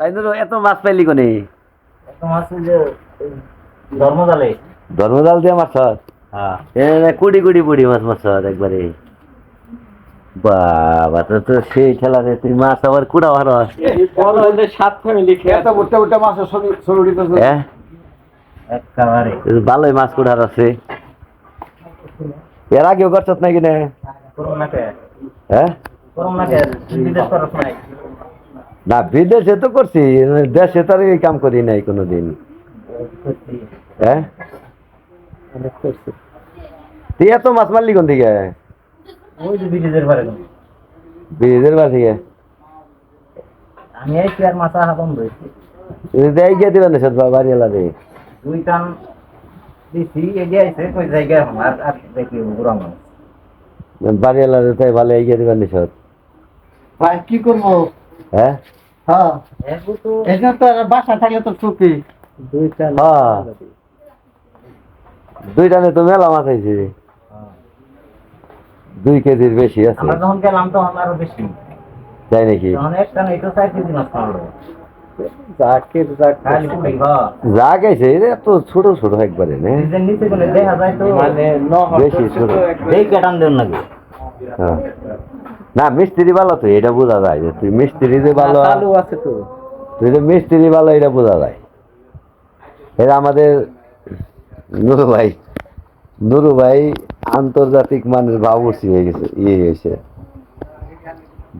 তাই ধরো এত মাছ পাইলি কোনে? মাছ যে ধর্মজালে। ধর্মজাল দিয়ে মাছ হ্যাঁ। এ কুড়ি কুড়ি বুড়ি মাছ মাছ একবারে। বাবা তো তো সেই ঠেলা রে তুই মাছ আবার কুড়া ভালো সাত ফ্যামিলি খেয়ে এত বুট্টা বুট্টা মাছ সরু দিতেছে। হ্যাঁ একেবারে। ভালোই মাছ কুড়ার আছে। এর আগেও করছত নাকি না হ্যাঁ? না বিদেশ তো করছি দেশে তো এই কাম করি নাই কোনোদিন। হ্যাঁ তুই এত মাছ মারলি কোন দিকে? ওই যে বিদেশের পারে। বিদেশের থেকে? আমি এই আর তুই দেয় গিয়ে দিবেন সব বাড়ি এলা দে দুই টান দিছি এগিয়ে আইছে কই জায়গায় এখন? আর আর দেখি বুড়া বাড়ি এলা দে তাই ভালো এগিয়ে দিবেন সব ভাই কি করব? হ্যাঁ? হ্যাঁ। এগু তো। তো বাসা থাকলে তো চুপি দুইটা হ্যাঁ। দুইটানে তো মেলা মাছ আইছে দুই কেজির বেশি আছে। আমরা যখন গেলাম তখন আরও বেশি। তাই নাকি? চার কেজি মাছ হ্যাঁ যা গেছে ছোট ছোট একবারে দেখা যায় তো। মানে বেশি ছোট। এই কেটান দেন নাকি? হ্যাঁ। না মিস্ত্রি ভালো তো এটা বোঝা যায় যে তুই মিস্ত্রি যে ভালো আছে তো। তুই যে মিস্ত্রি ভালো এটা বোঝা যায়। এটা আমাদের নুরু ভাই নুরু ভাই আন্তর্জাতিক মানের বাবুর্চি হয়ে গেছে ইয়ে হয়েছে।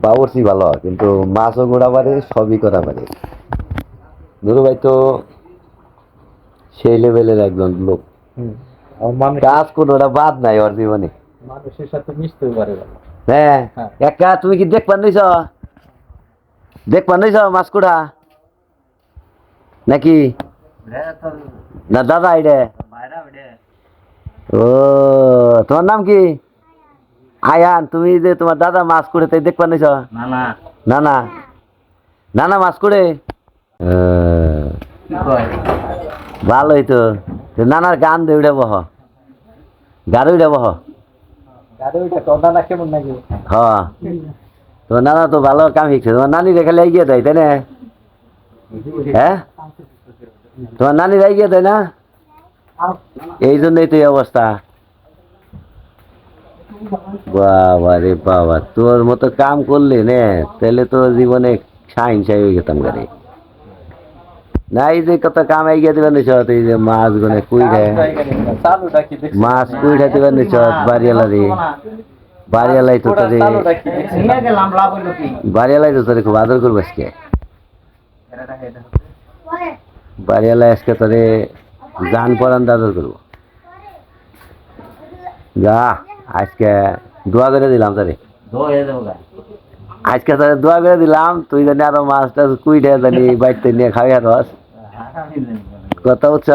বাবুর্চি ভালো কিন্তু মাছও গোড়া পারে সবই করা পারে নুরু ভাই তো সেই লেভেলের একজন লোক। কাজ কোনোটা বাদ নাই ওর জীবনে। মানুষের সাথে মিশতেও পারে হ্যাঁ হ্যাঁ। একা তুমি কি দেখ পান দেখ পান নিছ মাছ নাকি? না দাদা আইডে ও তোমার নাম কি? আয়ান তুমি যে তোমার দাদা মাছ কুড়ে তাই দেখ পান নিছ না না না না মাছ কুড়ে কি ভালোই তো। নানার গান দে বহ। গাড়ি উঠে বহ আরে ওইটা কথা না কেমন নাকি হ্যাঁ। তোমার নানা তো ভালো কাম শিখছে। তোমার নানি রেখে এগিয়ে দেয়, তাই না? হ্যাঁ? তোমার নানি এগিয়ে দেয় না? এই জন্যই তো এই অবস্থা। বাবা রে বাবা, তোর মতো কাম করলে নে, তাহলে তো জীবনে সাইন সাই হয়ে গেতাম গাড়ি না এই যে কত কাম এগিয়ে দেবেন নিছত এই যে মাছ গুনে কুই দেখছি। মাছ কুই ঢাতে দেবেন নিছত বাড়িয়ালা রে বাড়িয়ালাই তো পুরা তোরে বাড়িয়ালাই তো তোরে খুব আদর করব আজকে। বাড়িয়ালাই আজকে তোরে জান পরান আদর করব। যা আজকে দোয়া করে দিলাম তোরে। আজকে তোরে দোয়া করে দিলাম তুই জানি আরও মাছ টাছ কুইটে জানি বাড়িতে নিয়ে খাওয়া রস। কথা বুঝছ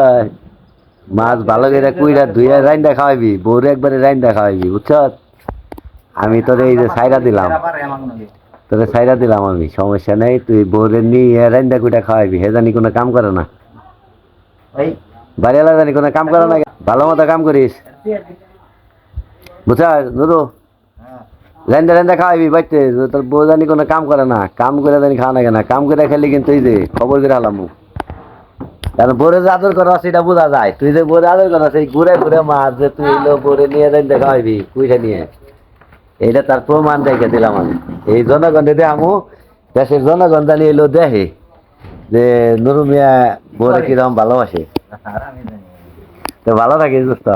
মাছ ভালো করে কুইরা ধুয়ে রাইন্দা খাওয়াবি বউরে একবারে রাইন্দা খাওয়াবি বুঝছ আমি তোরে এই যে সাইরা দিলাম তোরে সাইরা দিলাম আমি সমস্যা নেই তুই বউরে নিয়ে রাইন্দা কুইটা খাওয়াবি হে জানি কোনো কাম করে না। বাড়িওয়ালা জানি কোনো কাম করে না ভালো মতো কাম করিস। বুঝছ নুরু? রাইন্দা রাইন্দা খাওয়াবি বাড়িতে তোর বউ জানি কোনো কাম করে না কাম করে জানি খাওয়া না না কাম করে খেলি কিন্তু এই যে খবর করে আলাম কারণ বোরে যে আদর করা সেটা বোঝা যায়। তুই যে বোরে আদর করা সেই ঘুরে ঘুরে মাছ যে তুই এলো বোরে নিয়ে যাই দেখা হইবি কুইটা নিয়ে। এইটা তার প্রমাণ দেখে দিলাম আমি। এই জনগণ দেখে আমু দেশের জনগণ জানি এলো দেখে যে নুরুমিয়া বোরে কীরকম ভালোবাসে। তো ভালো থাকিস দোস্ত।